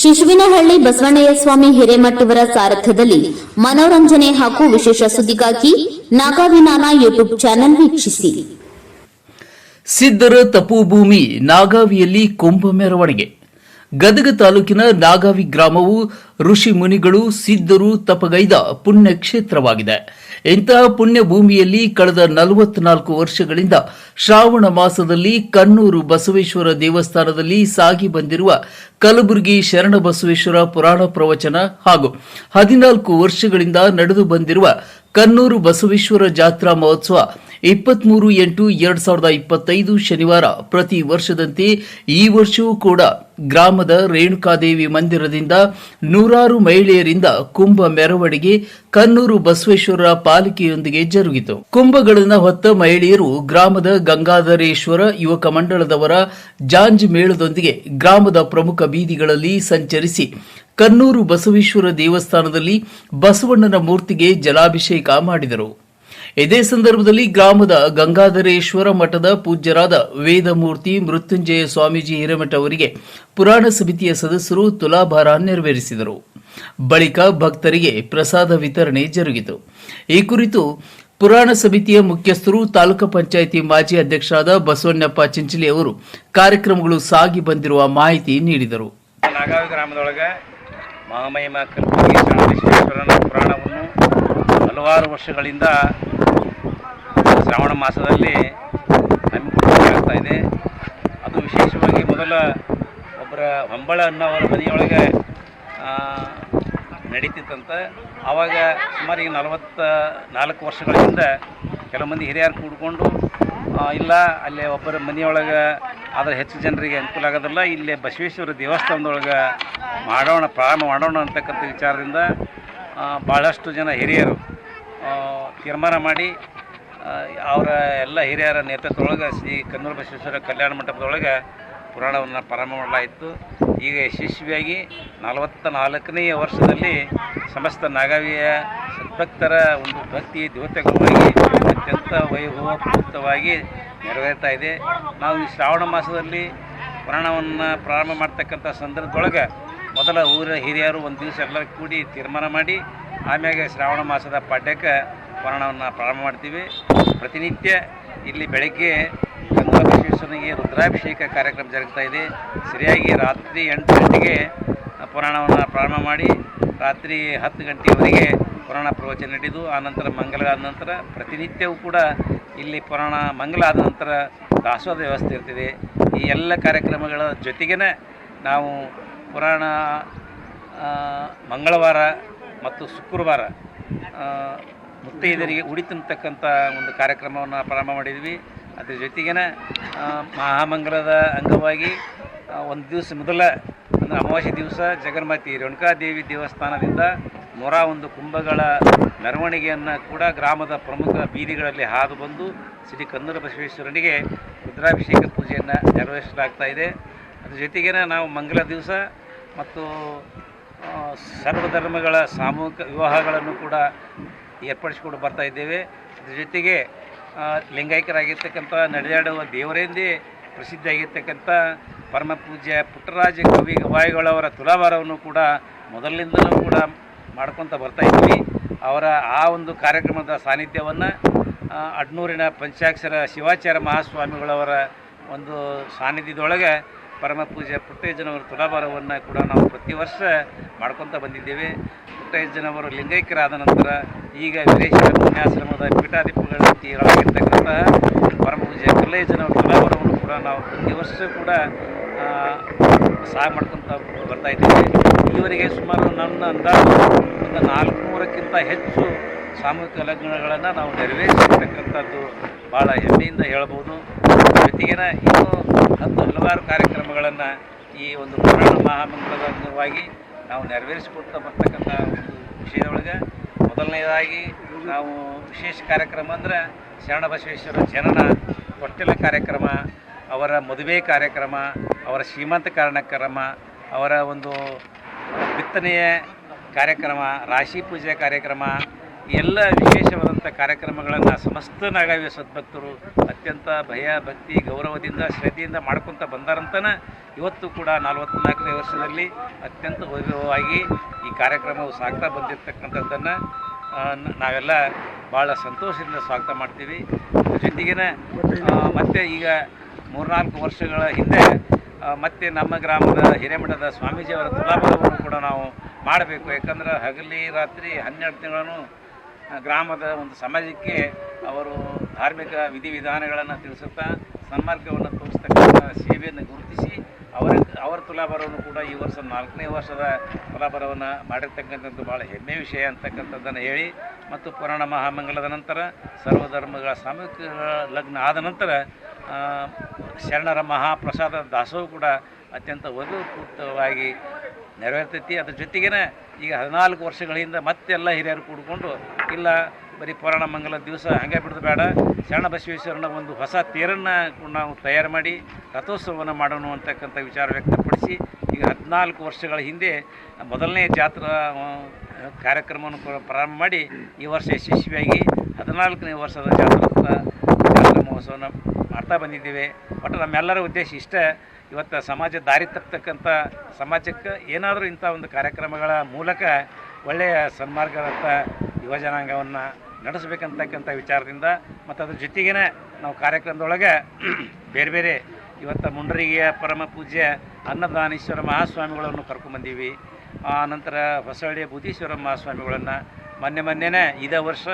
ಶಿಶುವಿನಹಳ್ಳಿ ಬಸವಣ್ಣಯ್ಯ ಸ್ವಾಮಿ ಹಿರೇಮಠವರ ಸಾರಥ್ಯದಲ್ಲಿ ಮನೋರಂಜನೆ ಹಾಗೂ ವಿಶೇಷ ಸುದ್ದಿಗಾಗಿ ನಾಗಾವಿನಾನ ಯೂಟ್ಯೂಬ್ ಚಾನೆಲ್ ವೀಕ್ಷಿಸಿ. ಸಿದ್ಧರ ತಪೋಭೂಮಿ ನಾಗಾವಿಯಲ್ಲಿ ಕುಂಭ ಮೆರವಣಿಗೆ. ಗದಗ ತಾಲೂಕಿನ ನಾಗಾವಿ ಗ್ರಾಮವು ಋಷಿ ಮುನಿಗಳು ಸಿದ್ಧರು ತಪಗೈದ ಪುಣ್ಯ ಕ್ಷೇತ್ರವಾಗಿದೆ ಇಂತಹ ಪುಣ್ಯ ಭೂಮಿಯಲ್ಲಿ ಕಳೆದ ನಲವತ್ನಾಲ್ಕು ವರ್ಷಗಳಿಂದ ಶ್ರಾವಣ ಮಾಸದಲ್ಲಿ ಕಣ್ಣೂರು ಬಸವೇಶ್ವರ ದೇವಸ್ಥಾನದಲ್ಲಿ ಸಾಗಿ ಬಂದಿರುವ ಕಲಬುರಗಿ ಶರಣಬಸವೇಶ್ವರ ಪುರಾಣ ಪ್ರವಚನ ಹಾಗೂ ಹದಿನಾಲ್ಕು ವರ್ಷಗಳಿಂದ ನಡೆದು ಬಂದಿರುವ ಕನ್ನೂರು ಬಸವೇಶ್ವರ ಜಾತ್ರಾ ಮಹೋತ್ಸವ ಇಪ್ಪತ್ಮೂರು ಎಂಟು ಎರಡ್ ಸಾವಿರದ ಇಪ್ಪತ್ತೈದು ಶನಿವಾರ ಪ್ರತಿ ವರ್ಷದಂತೆ ಈ ವರ್ಷವೂ ಕೂಡ ಗ್ರಾಮದ ರೇಣುಕಾದೇವಿ ಮಂದಿರದಿಂದ ನೂರಾರು ಮಹಿಳೆಯರಿಂದ ಕುಂಭ ಮೆರವಣಿಗೆ ಕನ್ನೂರು ಬಸವೇಶ್ವರ ಪಾಲಿಕೆಯೊಂದಿಗೆ ಜರುಗಿತು. ಕುಂಭಗಳನ್ನು ಹೊತ್ತ ಮಹಿಳೆಯರು ಗ್ರಾಮದ ಗಂಗಾಧರೇಶ್ವರ ಯುವಕ ಮಂಡಳದವರ ಜಾಂಜ್ ಮೇಳದೊಂದಿಗೆ ಗ್ರಾಮದ ಪ್ರಮುಖ ಬೀದಿಗಳಲ್ಲಿ ಸಂಚರಿಸಿ ಕನ್ನೂರು ಬಸವೇಶ್ವರ ದೇವಸ್ಥಾನದಲ್ಲಿ ಬಸವಣ್ಣನ ಮೂರ್ತಿಗೆ ಜಲಾಭಿಷೇಕ ಮಾಡಿದರು. ಇದೇ ಸಂದರ್ಭದಲ್ಲಿ ಗ್ರಾಮದ ಗಂಗಾಧರೇಶ್ವರ ಮಠದ ಪೂಜ್ಯರಾದ ವೇದಮೂರ್ತಿ ಮೃತ್ಯುಂಜಯ ಸ್ವಾಮೀಜಿ ಹಿರೇಮಠ ಅವರಿಗೆ ಪುರಾಣ ಸಮಿತಿಯ ಸದಸ್ಯರು ತುಲಾಭಾರ ನೆರವೇರಿಸಿದರು. ಬಳಿಕ ಭಕ್ತರಿಗೆ ಪ್ರಸಾದ ವಿತರಣೆ ಜರುಗಿತು. ಈ ಕುರಿತು ಪುರಾಣ ಸಮಿತಿಯ ಮುಖ್ಯಸ್ಥರು, ತಾಲೂಕು ಪಂಚಾಯಿತಿ ಮಾಜಿ ಅಧ್ಯಕ್ಷರಾದ ಬಸವಣ್ಣಪ್ಪ ಚಿಂಚಲಿ ಅವರು ಕಾರ್ಯಕ್ರಮಗಳು ಸಾಗಿ ಬಂದಿರುವ ಮಾಹಿತಿ ನೀಡಿದರು. ಗ್ರಾಮದೊಳಗೆ ಪುರಾಣವನ್ನು ಹಲವಾರು ವರ್ಷಗಳಿಂದ ಶ್ರಾವಣ ಮಾಸದಲ್ಲಿ ಹಮ್ಮಿಕೊಳ್ಳಲಾಗ್ತಾ ಇದೆ. ಅದು ವಿಶೇಷವಾಗಿ ಮೊದಲ ಒಬ್ಬರ ಹೊಂಬಳ ಅನ್ನೋವರ ಮನೆಯೊಳಗೆ ನಡೀತಿತ್ತಂತ. ಆವಾಗ ಸುಮಾರು ಈಗ ನಲವತ್ತ ನಾಲ್ಕು ವರ್ಷಗಳಿಂದ ಕೆಲವು ಮಂದಿ ಹಿರಿಯರು ಕೂಡ್ಕೊಂಡು ಇಲ್ಲ, ಅಲ್ಲೇ ಒಬ್ಬರ ಮನೆಯೊಳಗೆ ಆದರೆ ಹೆಚ್ಚು ಜನರಿಗೆ ಅನುಕೂಲ ಆಗೋದಿಲ್ಲ. ಇಲ್ಲೇ ಬಸವೇಶ್ವರ ದೇವಸ್ಥಾನದೊಳಗೆ ಮಾಡೋಣ, ಪ್ರಾರಂಭ ಮಾಡೋಣ ಅಂತಕ್ಕಂಥ ವಿಚಾರದಿಂದ ಭಾಳಷ್ಟು ಜನ ಹಿರಿಯರು ತೀರ್ಮಾನ ಮಾಡಿ ಅವರ ಎಲ್ಲ ಹಿರಿಯರ ನೇತೃತ್ವದೊಳಗೆ ಶ್ರೀ ಕನ್ನೂರು ಬಸವೇಶ್ವರ ಕಲ್ಯಾಣ ಮಂಟಪದೊಳಗೆ ಪುರಾಣವನ್ನು ಪ್ರಾರಂಭ ಮಾಡಲಾಯಿತು. ಈಗ ಯಶಸ್ವಿಯಾಗಿ ನಲವತ್ತ ನಾಲ್ಕನೆಯ ವರ್ಷದಲ್ಲಿ ಸಮಸ್ತ ನಾಗಾವಿಯ ಸದ್ಭಕ್ತರ ಒಂದು ಭಕ್ತಿ ದೇವತೆಗಳಾಗಿ ಅತ್ಯಂತ ವೈಭವಪೂರಿತವಾಗಿ ನೆರವೇರ್ತಾ ಇದೆ. ನಾವು ಈ ಶ್ರಾವಣ ಮಾಸದಲ್ಲಿ ಪುರಾಣವನ್ನು ಪ್ರಾರಂಭ ಮಾಡ್ತಕ್ಕಂಥ ಸಂದರ್ಭದೊಳಗೆ ಮೊದಲ ಊರ ಹಿರಿಯರು ಒಂದು ದಿವಸ ಎಲ್ಲರೂ ಕೂಡಿ ತೀರ್ಮಾನ ಮಾಡಿ, ಆಮ್ಯಾಗೆ ಶ್ರಾವಣ ಮಾಸದ ಪಾಡ್ಯಕ್ಕೆ ಪುರಾಣವನ್ನು ಪ್ರಾರಂಭ ಮಾಡ್ತೀವಿ. ಪ್ರತಿನಿತ್ಯ ಇಲ್ಲಿ ಬೆಳಗ್ಗೆ ಗಂಗಾಭಿಷೇಕನಿಗೆ ರುದ್ರಾಭಿಷೇಕ ಕಾರ್ಯಕ್ರಮ ಜರುಗ್ತಾ ಇದೆ. ಸರಿಯಾಗಿ ರಾತ್ರಿ ಎಂಟು ಗಂಟೆಗೆ ಪುರಾಣವನ್ನು ಪ್ರಾರಂಭ ಮಾಡಿ ರಾತ್ರಿ ಹತ್ತು ಗಂಟೆಯವರೆಗೆ ಪುರಾಣ ಪ್ರವಚನ ನಡೆದು ಆನಂತರ ಮಂಗಲ ಆದ ನಂತರ ಪ್ರತಿನಿತ್ಯವೂ ಕೂಡ ಇಲ್ಲಿ ಪುರಾಣ ಮಂಗಲ ಆದ ನಂತರ ದಾಸೋಹ ವ್ಯವಸ್ಥೆ ಇರ್ತಿದೆ. ಈ ಎಲ್ಲ ಕಾರ್ಯಕ್ರಮಗಳ ಜೊತೆಗೇ ನಾವು ಪುರಾಣ ಮಂಗಳವಾರ ಮತ್ತು ಶುಕ್ರವಾರ ಮುತ್ತೈದರಿಗೆ ಉಡಿ ತುಂಬತಕ್ಕಂಥ ಒಂದು ಕಾರ್ಯಕ್ರಮವನ್ನು ಪ್ರಾರಂಭ ಮಾಡಿದ್ವಿ. ಅದ್ರ ಜೊತೆಗೇನ ಮಹಾಮಂಗಲದ ಅಂಗವಾಗಿ ಒಂದು ದಿವಸ ಮೊದಲ, ಅಂದರೆ ಅಮಾವಾಸ್ಯೆ ದಿವಸ ಜಗನ್ಮಾತಿ ರೇಣುಕಾದೇವಿ ದೇವಸ್ಥಾನದಿಂದ ನೂರ ಒಂದು ಕುಂಭಗಳ ಮೆರವಣಿಗೆಯನ್ನು ಕೂಡ ಗ್ರಾಮದ ಪ್ರಮುಖ ಬೀದಿಗಳಲ್ಲಿ ಹಾದು ಬಂದು ಶ್ರೀ ಕನ್ನಡ ಬಸವೇಶ್ವರನಿಗೆ ರುದ್ರಾಭಿಷೇಕ ಪೂಜೆಯನ್ನು ನೆರವೇರಿಸಲಾಗ್ತಾ ಇದೆ. ಅದ್ರ ಜೊತೆಗೇನೆ ನಾವು ಮಂಗಲ ದಿವಸ ಮತ್ತು ಸರ್ವಧರ್ಮಗಳ ಸಾಮೂಹಿಕ ವಿವಾಹಗಳನ್ನು ಕೂಡ ಏರ್ಪಡಿಸಿಕೊಂಡು ಬರ್ತಾ ಇದ್ದೇವೆ. ಅದ್ರ ಜೊತೆಗೆ ಲಿಂಗೈಕ್ಯರಾಗಿರ್ತಕ್ಕಂಥ ನಡೆದಾಡುವ ದೇವರೆಂದೇ ಪ್ರಸಿದ್ಧಿಯಾಗಿರ್ತಕ್ಕಂಥ ಪರಮ ಪೂಜ್ಯ ಪುಟ್ಟರಾಜ ಕವಿ ಗವಾಯಿಗಳವರ ತುಲಾಭಾರವನ್ನು ಕೂಡ ಮೊದಲಿನಿಂದಲೂ ಕೂಡ ಮಾಡ್ಕೊತ ಬರ್ತಾ ಇದ್ವಿ. ಅವರ ಆ ಒಂದು ಕಾರ್ಯಕ್ರಮದ ಸಾನ್ನಿಧ್ಯವನ್ನು ಅಡ್ನೂರಿನ ಪಂಚಾಕ್ಷರ ಶಿವಾಚಾರ್ಯ ಮಹಾಸ್ವಾಮಿಗಳವರ ಒಂದು ಸಾನ್ನಿಧ್ಯದೊಳಗೆ ಪರಮ ಪೂಜೆ ಪುಟ್ಟಯ್ಯಜ್ಜನವರ ತುಲಾಭಾರವನ್ನು ಕೂಡ ನಾವು ಪ್ರತಿ ವರ್ಷ ಮಾಡ್ಕೊತ ಬಂದಿದ್ದೇವೆ. ಪುಟ್ಟಯ್ಯಜ್ಜನವರು ಲಿಂಗೈಕ್ಯರಾದ ನಂತರ ಈಗ ವಿರೇಶ್ವರ ಪುಣ್ಯಾಶ್ರಮದ ಪೀಠಾಧಿಪಗಳಾಗಿರ್ತಕ್ಕಂಥ ಪರಮ ಪೂಜೆ ಕಲ್ಲಯ್ಯಜ್ಜನವರ ತುಲಾಭಾರವನ್ನು ಕೂಡ ನಾವು ಪ್ರತಿ ವರ್ಷ ಕೂಡ ಸಹಾಯ ಮಾಡ್ಕೊತ ಬರ್ತಾ ಇದ್ದೇವೆ. ಇಲ್ಲಿವರೆಗೆ ಸುಮಾರು ನನ್ನ ಅಂದಾಜು ಒಂದು ನಾಲ್ಕುನೂರಕ್ಕಿಂತ ಹೆಚ್ಚು ಸಾಮೂಹಿಕ ಲಗ್ನಗಳನ್ನು ನಾವು ನೆರವೇರಿಸಿರ್ತಕ್ಕಂಥದ್ದು ಭಾಳ ಹೆಮ್ಮೆಯಿಂದ ಹೇಳ್ಬೋದು. ಜೊತೆಗಿನ ಇನ್ನೂ ಹತ್ತು ಹಲವಾರು ಕಾರ್ಯಕ್ರಮಗಳನ್ನು ಈ ಒಂದು ಪುರಾಣ ಮಹಾಮಂತ್ರದ ಅಂಗವಾಗಿ ನಾವು ನೆರವೇರಿಸಿಕೊಡ್ತಾ ಬರ್ತಕ್ಕಂಥ ಒಂದು ವಿಷಯದೊಳಗೆ. ಮೊದಲನೆಯದಾಗಿ ನಾವು ವಿಶೇಷ ಕಾರ್ಯಕ್ರಮ ಅಂದರೆ ಶರಣಬಸವೇಶ್ವರ ಜನನ ಹೊಟ್ಟೆಲ ಕಾರ್ಯಕ್ರಮ, ಅವರ ಮದುವೆ ಕಾರ್ಯಕ್ರಮ, ಅವರ ಶ್ರೀಮಂತ ಕಾರ್ಯಕ್ರಮ ಅವರ ಒಂದು ಬಿತ್ತನೆಯ ಕಾರ್ಯಕ್ರಮ, ರಾಶಿ ಪೂಜೆ ಕಾರ್ಯಕ್ರಮ ಎಲ್ಲ ವಿಶೇಷವಾದಂಥ ಕಾರ್ಯಕ್ರಮಗಳನ್ನು ಸಮಸ್ತ ನಾಗಾವಿ ಸದ್ಭಕ್ತರು ಅತ್ಯಂತ ಭಯ, ಭಕ್ತಿ, ಗೌರವದಿಂದ, ಶ್ರದ್ಧೆಯಿಂದ ಮಾಡ್ಕೊತ ಬಂದಾರಂತನ ಇವತ್ತು ಕೂಡ ನಲವತ್ತ್ನಾಲ್ಕನೇ ವರ್ಷದಲ್ಲಿ ಅತ್ಯಂತ ವೈಭವವಾಗಿ ಈ ಕಾರ್ಯಕ್ರಮವು ಸಾಗ್ತಾ ಬಂದಿರತಕ್ಕಂಥದ್ದನ್ನು ನಾವೆಲ್ಲ ಭಾಳ ಸಂತೋಷದಿಂದ ಸ್ವಾಗತ ಮಾಡ್ತೀವಿ. ಜೊತೆಗಿನ ಮತ್ತೆ ಈಗ ಮೂರ್ನಾಲ್ಕು ವರ್ಷಗಳ ಹಿಂದೆ ಮತ್ತೆ ನಮ್ಮ ಗ್ರಾಮದ ಹಿರೇಮಠದ ಸ್ವಾಮೀಜಿಯವರ ತುಲಾಭಾರವನ್ನು ಕೂಡ ನಾವು ಮಾಡಬೇಕು. ಯಾಕಂದ್ರೆ ಹಗಲಿ ರಾತ್ರಿ ಹನ್ನೆರಡು ತಿಂಗಳನ್ನು ಗ್ರಾಮದ ಒಂದು ಸಮಾಜಕ್ಕೆ ಅವರು ಧಾರ್ಮಿಕ ವಿಧಿವಿಧಾನಗಳನ್ನು ತಿಳಿಸುತ್ತಾ ಸನ್ಮಾರ್ಗವನ್ನು ತೋರಿಸ್ತಕ್ಕಂಥ ಸೇವೆಯನ್ನು ಗುರುತಿಸಿ ಅವರ ಅವರ ತುಲಾಭಾರವನ್ನು ಕೂಡ ಈ ವರ್ಷ ನಾಲ್ಕನೇ ವರ್ಷದ ತುಲಾಭಾರವನ್ನು ಮಾಡಿರ್ತಕ್ಕಂಥದ್ದು ಭಾಳ ಹೆಮ್ಮೆ ವಿಷಯ ಅಂತಕ್ಕಂಥದ್ದನ್ನು ಹೇಳಿ ಮತ್ತು ಪುರಾಣ ಮಹಾಮಂಗಲದ ನಂತರ ಸರ್ವಧರ್ಮಗಳ ಸಾಮೂಹಿಕ ಲಗ್ನ ಆದ ನಂತರ ಶರಣರ ಮಹಾಪ್ರಸಾದ ದಾಸೋಹ ಕೂಡ ಅತ್ಯಂತ ವಧುಪೂತವಾಗಿ ನೆರವೇರ್ತೈತಿ. ಅದ್ರ ಜೊತೆಗೇನೆ ಈಗ ಹದಿನಾಲ್ಕು ವರ್ಷಗಳಿಂದ ಮತ್ತೆಲ್ಲ ಹಿರಿಯರು ಕೂಡಿಕೊಂಡು, ಇಲ್ಲ, ಬರೀ ಪುರಾಣ ಮಂಗಲ ದಿವಸ ಹಂಗೆ ಬಿಡೋದು ಬೇಡ ಶರಣ ಬಸವೇಶ್ವರನ ಒಂದು ಹೊಸ ತೇರನ್ನು ನಾವು ತಯಾರು ಮಾಡಿ, ರಥೋತ್ಸವವನ್ನು ಮಾಡೋಣ ಅಂತಕ್ಕಂಥ ವಿಚಾರ ವ್ಯಕ್ತಪಡಿಸಿ, ಈಗ ಹದಿನಾಲ್ಕು ವರ್ಷಗಳ ಹಿಂದೆ ಮೊದಲನೇ ಜಾತ್ರಾ ಕಾರ್ಯಕ್ರಮವನ್ನು ಪ್ರಾರಂಭ ಮಾಡಿ, ಈ ವರ್ಷ ಯಶಸ್ವಿಯಾಗಿ ಹದಿನಾಲ್ಕನೇ ವರ್ಷದ ಜಾತ್ರಾ ಜಾತ್ರಾ ಮಹೋತ್ಸವನ ಮಾಡ್ತಾ ಬಂದಿದ್ದೇವೆ. ಒಟ್ಟು ನಮ್ಮೆಲ್ಲರ ಉದ್ದೇಶ ಇಷ್ಟ. ಇವತ್ತು ಸಮಾಜ ದಾರಿ ತಪ್ಪತಕ್ಕಂಥ ಸಮಾಜಕ್ಕೆ ಏನಾದರೂ ಇಂಥ ಒಂದು ಕಾರ್ಯಕ್ರಮಗಳ ಮೂಲಕ ಒಳ್ಳೆಯ ಸನ್ಮಾರ್ಗದತ್ತ ಯುವಜನಾಂಗವನ್ನು ನಡೆಸಬೇಕಂತಕ್ಕಂಥ ವಿಚಾರದಿಂದ ಮತ್ತು ಅದ್ರ ಜೊತೆಗೇನೆ ನಾವು ಕಾರ್ಯಕ್ರಮದೊಳಗೆ ಬೇರೆ ಬೇರೆ ಇವತ್ತು ಮುಂಡರಿಗೆಯ ಪರಮ ಪೂಜ್ಯ ಅನ್ನದಾನೇಶ್ವರ ಮಹಾಸ್ವಾಮಿಗಳನ್ನು ಕರ್ಕೊಂಡ್ಬಂದೀವಿ ಆ ನಂತರ ಹೊಸಳ್ಳಿಯ ಬುದ್ಧೀಶ್ವರ ಮಹಾಸ್ವಾಮಿಗಳನ್ನು ಮೊನ್ನೆ ಮೊನ್ನೆನೇ ಇದೇ ವರ್ಷ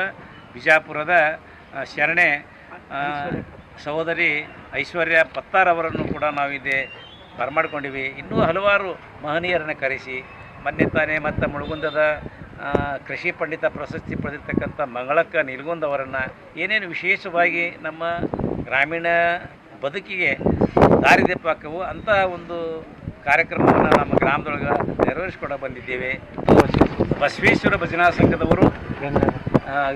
ಬಿಜಾಪುರದ ಶರಣೆ ಸಹೋದರಿ ಐಶ್ವರ್ಯ ಪತ್ತಾರ್ ಅವರನ್ನು ಕೂಡ ನಾವಿದೆ ಬರಮಾಡ್ಕೊಂಡಿವಿ. ಇನ್ನೂ ಹಲವಾರು ಮಹನೀಯರನ್ನು ಕರೆಸಿ, ಮೊನ್ನೆ ತಾನೇ ಮತ್ತು ಮುಳುಗುಂದದ ಕೃಷಿ ಪಂಡಿತ ಪ್ರಶಸ್ತಿ ಪಡೆದಿರ್ತಕ್ಕಂಥ ಮಂಗಳಕ್ಕ ನಿಲ್ಗುಂದ್ ಅವರನ್ನು ಏನೇನು ವಿಶೇಷವಾಗಿ ನಮ್ಮ ಗ್ರಾಮೀಣ ಬದುಕಿಗೆ ದಾರಿದೀಪಾಕವು ಅಂತಹ ಒಂದು ಕಾರ್ಯಕ್ರಮವನ್ನು ನಮ್ಮ ಗ್ರಾಮದೊಳಗೆ ನೆರವೇರಿಸ್ಕೊಂಡು ಬಂದಿದ್ದೇವೆ ಬಸವೇಶ್ವರ ಭಜನಾ ಸಂಘದವರು.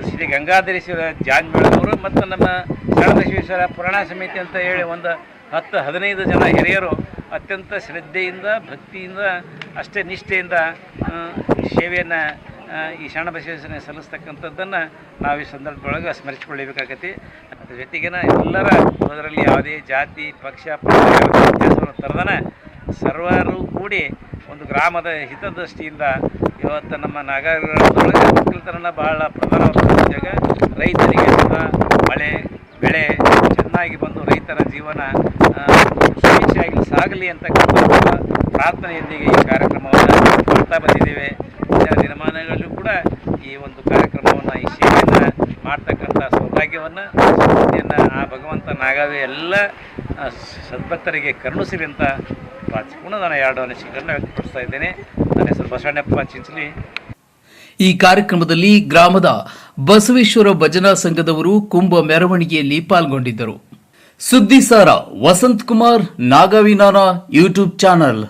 ಶ್ರೀ ಗಂಗಾಧರೇಶ್ವರ ಜಾಂಜ್ಮೇಳದವರು ಮತ್ತು ನಮ್ಮ ಶರಣಬಸವೇಶ್ವರ ಪುರಾಣ ಸಮಿತಿ ಅಂತ ಹೇಳಿ ಒಂದು ಹತ್ತು ಹದಿನೈದು ಜನ ಹಿರಿಯರು ಅತ್ಯಂತ ಶ್ರದ್ಧೆಯಿಂದ, ಭಕ್ತಿಯಿಂದ, ಅಷ್ಟೇ ನಿಷ್ಠೆಯಿಂದ ಸೇವೆಯನ್ನು ಈ ಶರಣ ಶರಣಬಸವೇಶ್ವರನ ಸಲ್ಲಿಸ್ತಕ್ಕಂಥದ್ದನ್ನು ನಾವು ಈ ಸಂದರ್ಭದೊಳಗೆ ಸ್ಮರಿಸಿಕೊಳ್ಳಬೇಕಾಗತ್ತೆ. ಅದ್ರ ಜೊತೆಗಿನ ಎಲ್ಲರ ಅದರಲ್ಲಿ ಯಾವುದೇ ಜಾತಿ, ಪಕ್ಷ ವ್ಯತ್ಯಾಸವನ್ನು ತರದನ ಸರ್ವರು ಕೂಡಿ ಒಂದು ಗ್ರಾಮದ ಹಿತದೃಷ್ಟಿಯಿಂದ ಇವತ್ತು ನಮ್ಮ ನಾಗರಿಕರೊಳಗೆ ಒಕ್ಕಲ್ತನ ಭಾಳ ಪ್ರಧಾನವಾದ ರೈತರಿಗೆ ಮಳೆ, ಬೆಳೆ ಚೆನ್ನಾಗಿ ಬಂದು ರೈತರ ಜೀವನ ಸುಭಿಕ್ಷೆಯಾಗಿ ಸಾಗಲಿ ಅಂತಕ್ಕಂಥ ಪ್ರಾರ್ಥನೆಯೊಂದಿಗೆ ಈ ಕಾರ್ಯಕ್ರಮವನ್ನು ಮಾಡ್ತಾ ಬಂದಿದ್ದೇವೆ. ದಿನಮಾನಗಳಲ್ಲೂ ಕೂಡ ಈ ಒಂದು ಕಾರ್ಯಕ್ರಮವನ್ನು, ಈ ಸೇವೆಯನ್ನು ಮಾಡ್ತಕ್ಕಂಥ ಸೌಭಾಗ್ಯವನ್ನು, ಆ ಭಗವಂತ ನಾಗಾವೆ ಎಲ್ಲ ಸದ್ಭಕ್ತರಿಗೆ ಕರುಣಿಸಲಿ ಅಂತ ಪ್ರಾರ್ಥಿಸಿಕೊಂಡು ನಾನು ಎರಡು ಅನಿಸಿಕೆಗಳನ್ನು ವ್ಯಕ್ತಪಡಿಸ್ತಾ ಇದ್ದೇನೆ. ನನ್ನ ಹೆಸರು ಬಸವಣ್ಣಪ್ಪ ಚಿಂಚಲಿ. ಈ ಕಾರ್ಯಕ್ರಮದಲ್ಲಿ ಗ್ರಾಮದ ಬಸವೇಶ್ವರ ಭಜನಾ ಸಂಘದವರು ಕುಂಭ ಮೆರವಣಿಗೆಯಲ್ಲಿ ಪಾಲ್ಗೊಂಡಿದ್ದರು. ಸುದ್ದಿಸಾರ ವಸಂತ್ ಕುಮಾರ್, ನಾಗವಿನಾನ ಯೂಟ್ಯೂಬ್ ಚಾನಲ್.